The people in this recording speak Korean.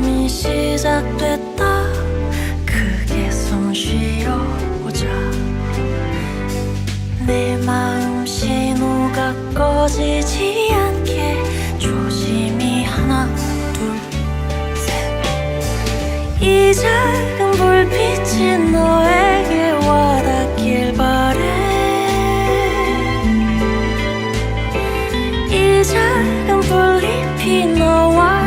밤이 시작됐다. 크게 숨 쉬어보자. 내 마음 신호가 꺼지지 않게 조심히 하나 둘 셋 이 작은 불빛이 너에게 와닿길 바래. 이 작은 불빛이 너와